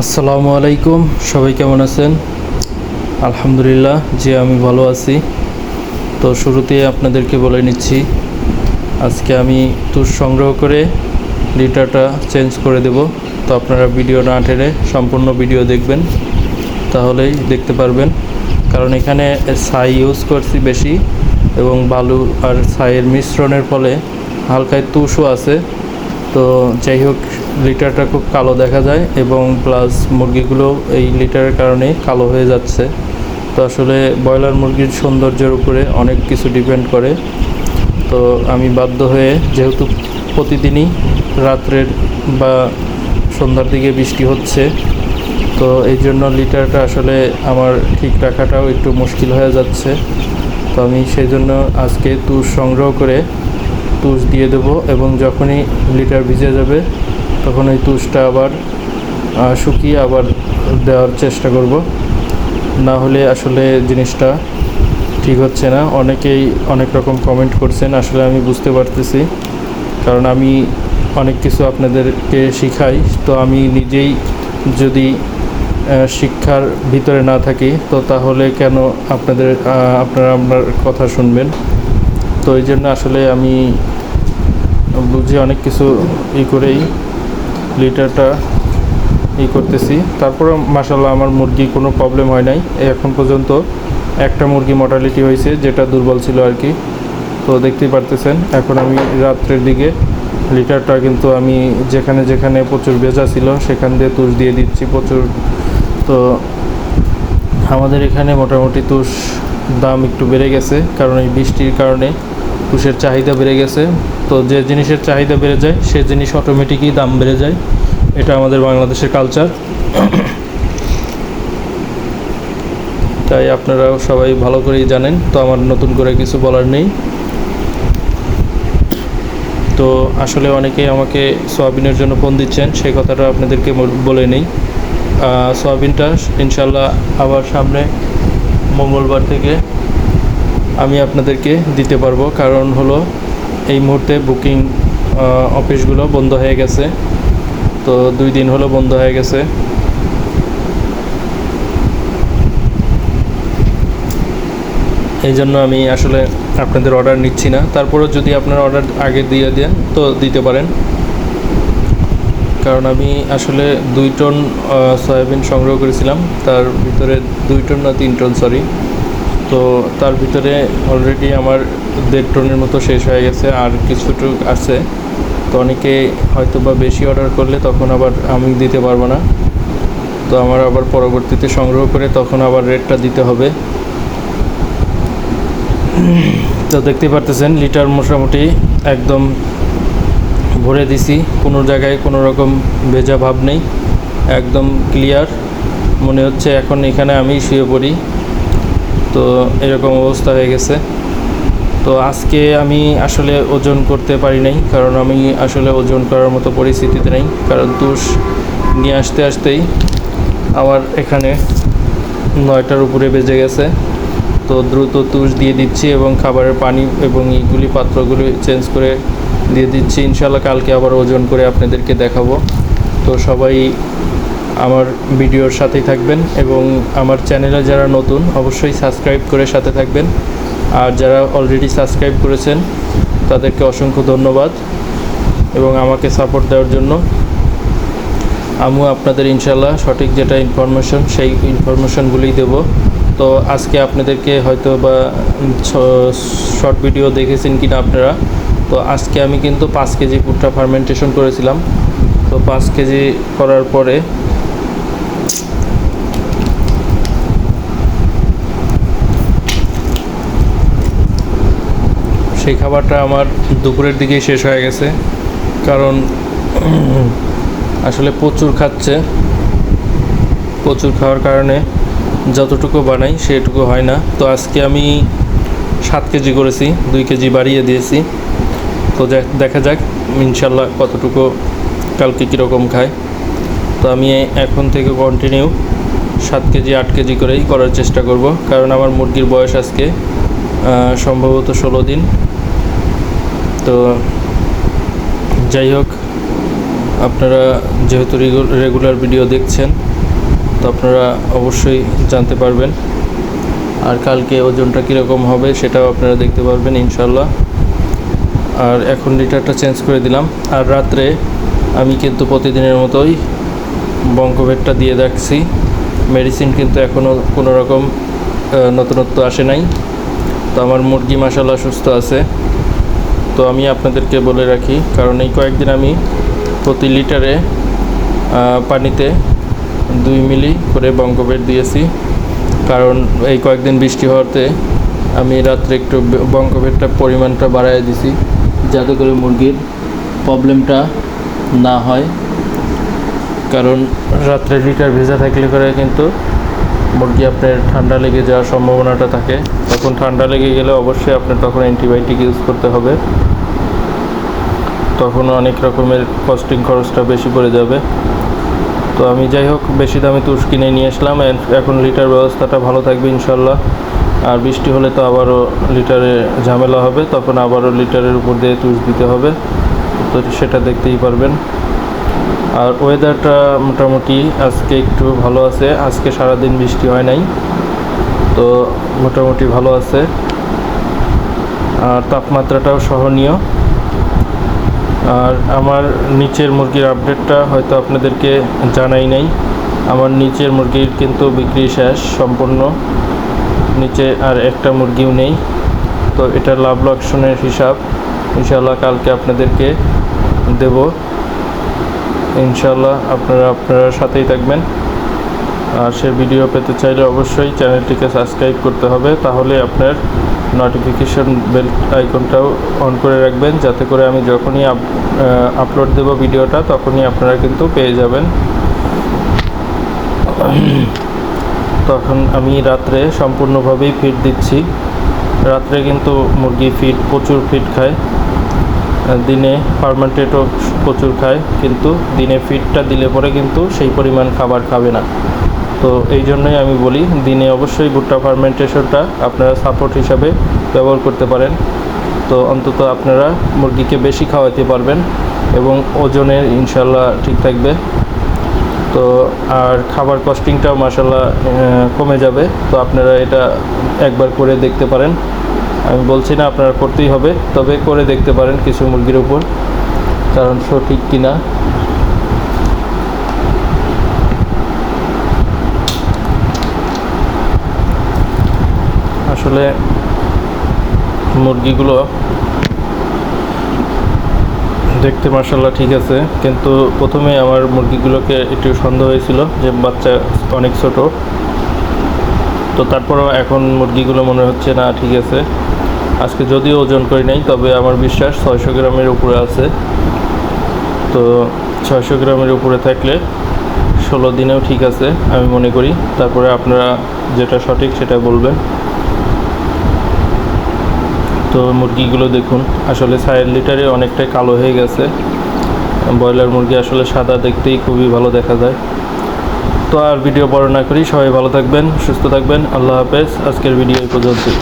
আসসালামু আলাইকুম, সবাই কেমন আছেন? আলহামদুলিল্লাহ যে আমি ভালো আছি। তো শুরুতেই আপনাদেরকে বলে নিচ্ছি, আজকে আমি তুষ সংগ্রহ করে লিটারটা চেঞ্জ করে দেব। তো আপনারা ভিডিও না টেনে সম্পূর্ণ ভিডিও দেখবেন, তাহলেই দেখতে পারবেন। কারণ এখানে ছাই ইউজ করছি বেশি এবং বালু আর ছাইয়ের মিশ্রণের ফলে হালকায় তুষও আছে। তো যাই হোক লিটারটা খুব কালো দেখা যায় এবং প্লাস মুরগিগুলো এই লিটারের কারণে কালো হয়ে যাচ্ছে। তো আসলে ব্রয়লার মুরগির সৌন্দর্যের উপরে অনেক কিছু ডিপেন্ড করে। তো আমি বাধ্য হয়ে যেহেতু প্রতিদিনই রাত্রের বা সন্ধ্যার দিকে বৃষ্টি হচ্ছে, তো এই জন্য লিটারটা আসলে আমার ঠিক রাখাটাও একটু মুশকিল হয়ে যাচ্ছে। তো আমি সেই জন্য আজকে তুষ সংগ্রহ করে তুষ দিয়ে দেবো এবং যখনই লিটার ভিজে যাবে, তখন ওই তুষটা আবার শুকিয়ে আবার দেওয়ার চেষ্টা করব। না হলে আসলে জিনিসটা ঠিক হচ্ছে না। অনেকেই অনেক রকম কমেন্ট করছেন, আসলে আমি বুঝতে পারতেছি। কারণ আমি অনেক কিছু আপনাদেরকে শিখাই, তো আমি নিজেই যদি শিক্ষার ভিতরে না থাকি, তো তাহলে কেন আপনাদের আপনারা আপনার কথা শুনবেন? তো এই জন্য আসলে আমি বুঝে অনেক কিছু ই করেই লিটারটা ই করতেছি। তারপরে মাসাল্লাহ আমার মুরগি কোনো প্রবলেম হয় নাই। এখন পর্যন্ত একটা মুরগি মর্টালিটি হয়েছে, যেটা দুর্বল ছিল আর কি। তো দেখতেই পারতেছেন, এখন আমি রাত্রের দিকে লিটারটা কিন্তু আমি যেখানে যেখানে প্রচুর ভেজা ছিল, সেখান দিয়ে তুষ দিয়ে দিচ্ছি প্রচুর। তো আমাদের এখানে মোটামুটি তুষ দাম একটু বেড়ে গেছে, কারণ এই বৃষ্টির কারণে তুষের চাহিদা বেড়ে গেছে। তো যে জিনিসের চাহিদা বেড়ে যায়, সে জিনিস অটোমেটিকই দাম বেড়ে যায়। এটা আমাদের বাংলাদেশের কালচার তাই আপনারাও সবাই ভালো করেই জানেন। তো আমার নতুন করে কিছু বলার নেই। তো আসলে অনেকেই আমাকে সোয়াবিনের জন্য ফোন দিচ্ছেন সেই কথাটা আপনাদেরকে বলে নেই। সোয়াবিনটা ইনশাল্লাহ আবার সামনে মঙ্গলবার থেকে আমি আপনাদেরকে দিতে পারব। কারণ হলো এই মুহূর্তে বুকিং অফিসগুলো বন্ধ হয়ে গেছে। তো দুই দিন হলো বন্ধ হয়ে গেছে। এই জন্য আমি আসলে আপনাদের অর্ডার নিচ্ছি না। তারপরেও যদি আপনারা অর্ডার আগে দিয়ে দেন, তো দিতে পারেন। কারণ আমি আসলে দুই টন সয়াবিন সংগ্রহ করেছিলাম। তার ভিতরে দুই টন না তিন টন সরি তো তার ভিতরে অলরেডি আমার দেড় টনের মতো শেষ হয়ে গেছে, আর কিছুটুক আছে। তো অনেকে হয়তো বা বেশি অর্ডার করলে তখন আবার আমি দিতে পারব না। তো আমার আবার পরবর্তীতে সংগ্রহ করে তখন আবার রেটটা দিতে হবে। তো দেখতে পারতেছেন লিটার মোটামুটি একদম ভরে দিছি। কোনো জায়গায় কোনো রকম ভেজা ভাব নেই। একদম ক্লিয়ার মনে হচ্ছে এখন এখানে আমি শুয়ে পড়ি। তো এরকম অবস্থা হয়ে গেছে। তো আজকে আমি আসলে ওজন করতে পারি নাই, কারণ আমি আসলে ওজন করার মতো পরিস্থিতিতে নেই, কারণ তুষ নিয়ে আসতে আসতেই আমার এখানে নয়টার উপরে বেজে গেছে। তো দ্রুত তুষ দিয়ে দিচ্ছি এবং খাবারের পানি এবং এইগুলি পাত্রগুলি চেঞ্জ করে দিয়ে দিচ্ছি। ইনশাল্লাহ কালকে আবার ওজন করে আপনাদেরকে দেখাবো। তো সবাই আমার ভিডিওর সাথেই থাকবেন এবং আমার চ্যানেলে যারা নতুন, অবশ্যই সাবস্ক্রাইব করে সাথে থাকবেন। আর যারা অলরেডি সাবস্ক্রাইব করেছেন, তাদেরকে অসংখ্য ধন্যবাদ এবং আমাকে সাপোর্ট দেওয়ার জন্য। আমিও আপনাদের ইনশাল্লাহ সঠিক যেটা ইনফরমেশন সেই ইনফরমেশনগুলোই দেব। তো আজকে আপনাদেরকে হয়তো বা শর্ট ভিডিও দেখেছেন কি না আপনারা? তো আজকে আমি কিন্তু পাঁচ কেজি ভুট্টা ফার্মেন্টেশন করেছিলাম। তো পাঁচ কেজি করার পরে সেই খাবারটা আমার দুপুরের দিকেই শেষ হয়ে গেছে। কারণ আসলে প্রচুর খাচ্ছে। প্রচুর খাওয়ার কারণে যতটুকু বানাই সেটুকু হয় না। তো আজকে আমি সাত কেজি করেছি, দুই কেজি বাড়িয়ে দিয়েছি। তো দেখ- যাক ইনশাল্লাহ কতটুকু কালকে কীরকম খায়। তো আমি এখন থেকে কন্টিনিউ সাত কেজি, আট কেজি করেই করার চেষ্টা করব। কারণ আমার মুরগির বয়স আজকে সম্ভবত ষোলো দিন। তো যাই হোক, আপনারা যেহেতু রেগুলার ভিডিও দেখছেন, তো আপনারা অবশ্যই জানতে পারবেন। আর কালকে ওজনটা কীরকম হবে সেটাও আপনারা দেখতে পারবেন ইনশাল্লাহ আর এখন লিটারটা চেঞ্জ করে দিলাম। আর রাত্রে আমি কিন্তু প্রতিদিনের মতোই বঙ্কভেটটা দিয়ে রাখছি। মেডিসিন কিন্তু এখনও কোনো রকম নতুনত্ব আসে নাই। তো আমার মুরগি মাসাল্লাহ সুস্থ আছে। তো আমি আপনাদেরকে বলে রাখি, কারণ এই কয়েকদিন আমি প্রতি লিটারে পানিতে দুই মিলি করে বঙ্কভেট দিয়েছি। কারণ এই কয়েকদিন বৃষ্টি হওয়াতে আমি রাত্রে একটু ব- বঙ্কভেটটা পরিমাণটা বাড়ায় দিছি, যাতে করে মুরগির প্রবলেমটা না হয়। কারণ রাত্রে লিটার ভেজা থাকলে করে কিন্তু মুরগি আপনার ঠান্ডা লেগে যাওয়ার সম্ভাবনাটা থাকে। তখন ঠান্ডা লেগে গেলে অবশ্যই আপনার তখন অ্যান্টিবায়োটিক ইউজ করতে হবে। তখন অনেক রকমের কস্টিং খরচটা বেশি পড়ে যাবে। তো আমি যাই হোক, বেশি দামে তুষ কিনে নিয়ে আসলাম এখন লিটার ব্যবস্থাটা ভালো থাকবে ইনশাল্লাহ। আর বৃষ্টি হলে তো আবারও লিটারে ঝামেলা হবে, তখন আবারও লিটারের উপর দিয়ে তুষ দিতে হবে। তো সেটা দেখতেই পারবেন। আর ওয়েদারটা মোটামুটি আজকে একটু ভালো আছে, আজকে সারাদিন বৃষ্টি হয় নাই। তো মোটামুটি ভালো আছে। আর তাপমাত্রাটাও সহনীয়। আর আমার নিচের মুরগির আপডেটটা হয়তো আপনাদেরকে জানাই নাই। আমার নিচের মুরগির কিন্তু বিক্রি শেষ, সম্পূর্ণ। নিচে আর একটা মুরগিও নেই। তো এটা লাভ লক্ষণের হিসাব। ইনশাল্লাহ কালকে আপনাদেরকে দেব। ইনশাল্লাহ আপনারা আপনারা সাথেই থাকবেন। আর সে ভিডিও পেতে চাইলে অবশ্যই চ্যানেলটিকে সাবস্ক্রাইব করতে হবে, তাহলে আপনার নোটিফিকেশন বেল আইকনটাও অন করে রাখবেন। যাতে করে আমি যখনই আপলোড দেব ভিডিওটা, তখনই আপনারা কিন্তু পেয়ে যাবেন। তখন আমি রাত্রে সম্পূর্ণভাবেই ফিড দিচ্ছি। রাত্রে কিন্তু মুরগি ফিড প্রচুর ফিড খায়। দিনে ফার্মেন্টেডও প্রচুর খায়, কিন্তু দিনে ফিডটা দিলে পরে কিন্তু সেই পরিমাণ খাবার খাবে না। তো এই জন্যই আমি বলি, দিনে অবশ্যই ভুট্টা ফার্মেন্টেশনটা আপনারা সাপোর্ট হিসাবে ব্যবহার করতে পারেন। তো অন্তত আপনারা মুরগিকে বেশি খাওয়াতে পারবেন এবং ওজনের ইনশাল্লাহ ঠিক থাকবে। তো আর খাবার কস্টিংটাও মাসাল্লাহ কমে যাবে। তো আপনারা এটা একবার করে দেখতে পারেন। আমি বলছি না আপনারা করতেই হবে, তবে করে দেখতে পারেন কিছু মুরগির উপর, কারণ সঠিক কিনা। আসলে মুরগিগুলো দেখতে মার্শাল্লাহ ঠিক আছে, কিন্তু প্রথমে আমার মুরগিগুলোকে একটু সন্দেহ হয়েছিল যে বাচ্চা অনেক ছোট। তো তারপরেও এখন মুরগিগুলো মনে হচ্ছে না, ঠিক আছে। আজকে যদিও ওজন করি নাই, তবে আমার বিশ্বাস ছয়শো গ্রামের উপরে আছে। তো ছয়শো গ্রামের উপরে থাকলে ষোলো দিনেও ঠিক আছে, আমি মনে করি। তারপরে আপনারা যেটা সঠিক সেটা বলবেন। তো মুরগিগুলো দেখুন, আসলে সাইড লিটারে অনেকটাই কালো হয়ে গেছে। ব্রয়লার মুরগি আসলে সাদা দেখতেই খুবই ভালো দেখা যায়। তো আর ভিডিও বড় না করি, সবাই ভালো থাকবেন, সুস্থ থাকবেন, আল্লাহ হাফেজ, আজকের ভিডিও এই পর্যন্তই।